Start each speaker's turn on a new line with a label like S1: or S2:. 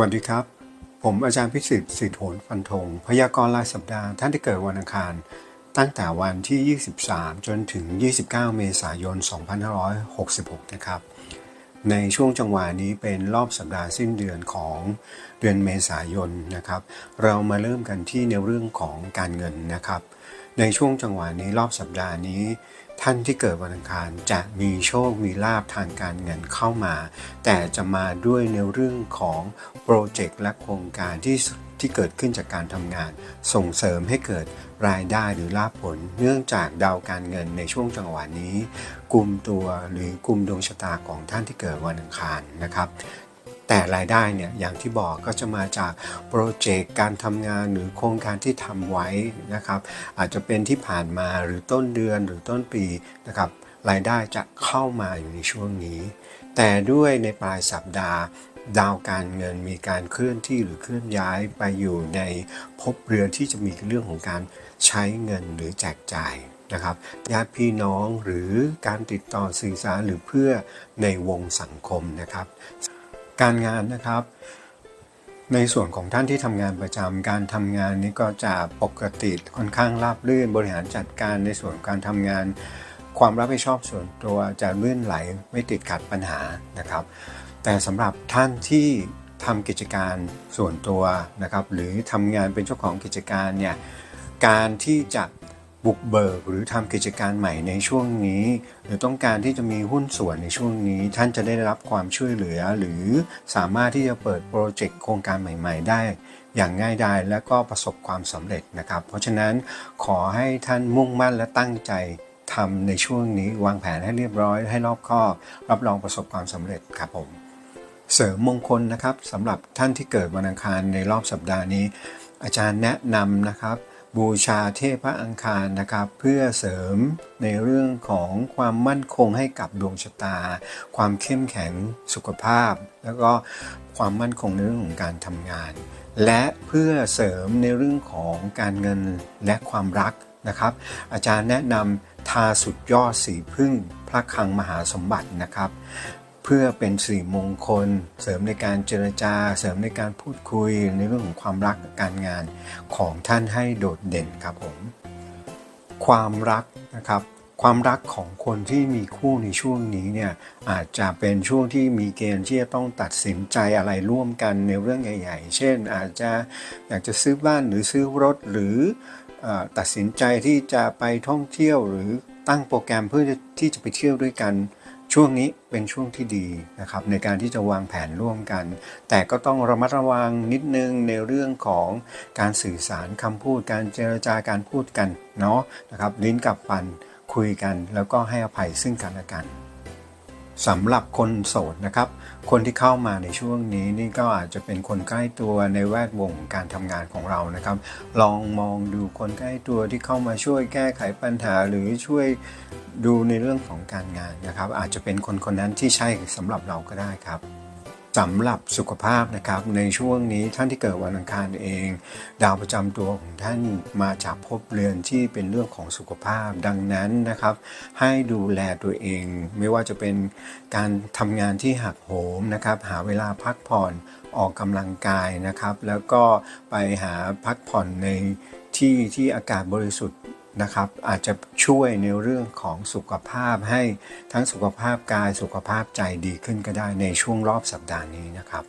S1: วัสดีครับ ผมอาจารย์พิสิทธิ์สิทธิโหนฟันธงพยากรณ์รายสัปดาห์ท่านที่เกิดวันอังคาร ตั้งแต่วันที่ 23 จนถึง 29 เมษายน 2566 นะครับ ในช่วงจังหวะนี้เป็นรอบสัปดาห์สิ้นเดือนของเดือนเมษายนนะครับ เรามาเริ่มกันที่ในเรื่องของการเงินนะครับ ในช่วงจังหวะนี้รอบสัปดาห์นี้ ท่านที่เกิดวันอังคารจะมีโชค มีลาภทางการเงินเข้ามา แต่จะมาด้วยในเรื่องของโปรเจกต์และโครงการที่ที่เกิดขึ้นจากการทำงาน ส่งเสริมให้เกิดรายได้หรือลาภผล เนื่องจากดาวการเงินในช่วงจังหวะนี้กลุ่มตัวหรือกลุ่มดวงชะตาของท่านที่เกิดวันอังคารนะครับ แต่รายได้เนี่ยอย่างที่บอกก็จะมาจากโปรเจกต์การทำงานหรือโครงการที่ทำไว้นะครับ อาจจะเป็นที่ผ่านมาหรือต้นเดือนหรือต้นปีนะครับรายได้จะเข้ามาอยู่ในช่วงนี้ แต่ด้วยในปลายสัปดาห์ ดาวการเงินมีการเคลื่อนที่หรือเคลื่อนย้ายไปอยู่ในภพเรือนที่จะมีเรื่องของการใช้เงินหรือแจกจ่ายนะครับญาติพี่น้องหรือการติดต่อสื่อสารหรือเพื่อในวงสังคมนะครับ การงานนะครับ ในส่วนของท่านที่ทำงานประจำการทำงานนี้ก็จะปกติค่อนข้างราบรื่นบริหารจัดการในส่วนการทำงาน ความรับผิดชอบส่วนตัวจะลื่นไหลไม่ติดขัดปัญหานะครับ แต่สำหรับท่านที่ทำกิจการส่วนตัวนะครับ หรือทำงานเป็นเจ้าของกิจการเนี่ยการที่จะ บุกเบิกหรือทำกิจการใหม่ในช่วงนี้ หรือต้องการที่จะมีหุ้นส่วนในช่วงนี้ ท่านจะได้รับความช่วยเหลือ หรือสามารถที่จะเปิดโปรเจกต์โครงการใหม่ ๆ ได้ อย่างง่ายดายและก็ประสบความสำเร็จนะครับ เพราะฉะนั้นขอให้ท่านมุ่งมั่นและตั้งใจทำในช่วงนี้วางแผนให้เรียบร้อยให้รอบคอบรับรองประสบความสำเร็จครับผม เสริมมงคลนะครับสำหรับท่านที่เกิดวันอังคารในรอบสัปดาห์นี้ อาจารย์แนะนำนะครับ บูชาเทพอังคารนะครับ เพื่อเสริมในเรื่องของความมั่นคงให้กับดวงชะตา ความเข้มแข็งสุขภาพ แล้วก็ความมั่นคงในเรื่องของการทำงาน และเพื่อเสริมในเรื่องของการเงินและความรักนะครับ อาจารย์แนะนำทาสุดยอดสีพึ่งพระคังมหาสมบัตินะครับ เพื่อเป็นสิริมงคล เสริมในการเจรจา เสริมในการพูดคุยในเรื่องของความรักการงานของท่านให้โดดเด่นครับผม ความรักนะครับความรักของคนที่มีคู่ในช่วงนี้เนี่ยอาจจะเป็นช่วงที่มีเกณฑ์ที่จะต้องตัดสินใจอะไรร่วมกันในเรื่องใหญ่ ๆ เช่น อาจจะอยากจะซื้อบ้านหรือซื้อรถหรือเออตัดสินใจที่จะไปท่องเที่ยวหรือตั้งโปรแกรมเพื่อที่จะไปเที่ยวด้วยกัน ช่วงนี้เป็นช่วงที่ดีนะครับในการที่จะวางแผนร่วมกัน แต่ก็ต้องระมัดระวังนิดนึงในเรื่องของการสื่อสารคำพูด การเจรจาการพูดกันเนาะนะครับลิ้นกับฟันคุยกัน แล้วก็ให้อภัยซึ่งกันและกันสำหรับคนโสดนะครับ คนที่เข้ามาในช่วงนี้นี่ก็อาจจะเป็นคนใกล้ตัวในแวดวงการทำงานของเรานะครับ ลองมองดูคนใกล้ตัวที่เข้ามาช่วยแก้ไขปัญหาหรือช่วย ดูในเรื่องของการงานนะครับ อาจจะเป็นคนคนนั้นที่ใช่สำหรับเราก็ได้ครับสำหรับสุขภาพนะครับในช่วงนี้ท่านที่เกิดวันอังคารเอง ดาวประจำตัวของท่านมาจากภพเรือนที่เป็นเรื่องของสุขภาพดังนั้นนะครับ ให้ดูแลตัวเอง ไม่ว่าจะเป็นการทำงานที่หักโหมนะครับ หาเวลาพักผ่อนออกกำลังกายนะครับ แล้วก็ไปหาพักผ่อนในที่ที่อากาศบริสุทธิ์ นะครับอาจจะช่วยในเรื่องของสุขภาพให้ทั้งสุขภาพกายสุขภาพใจดีขึ้นก็ได้ในช่วงรอบสัปดาห์นี้นะครับ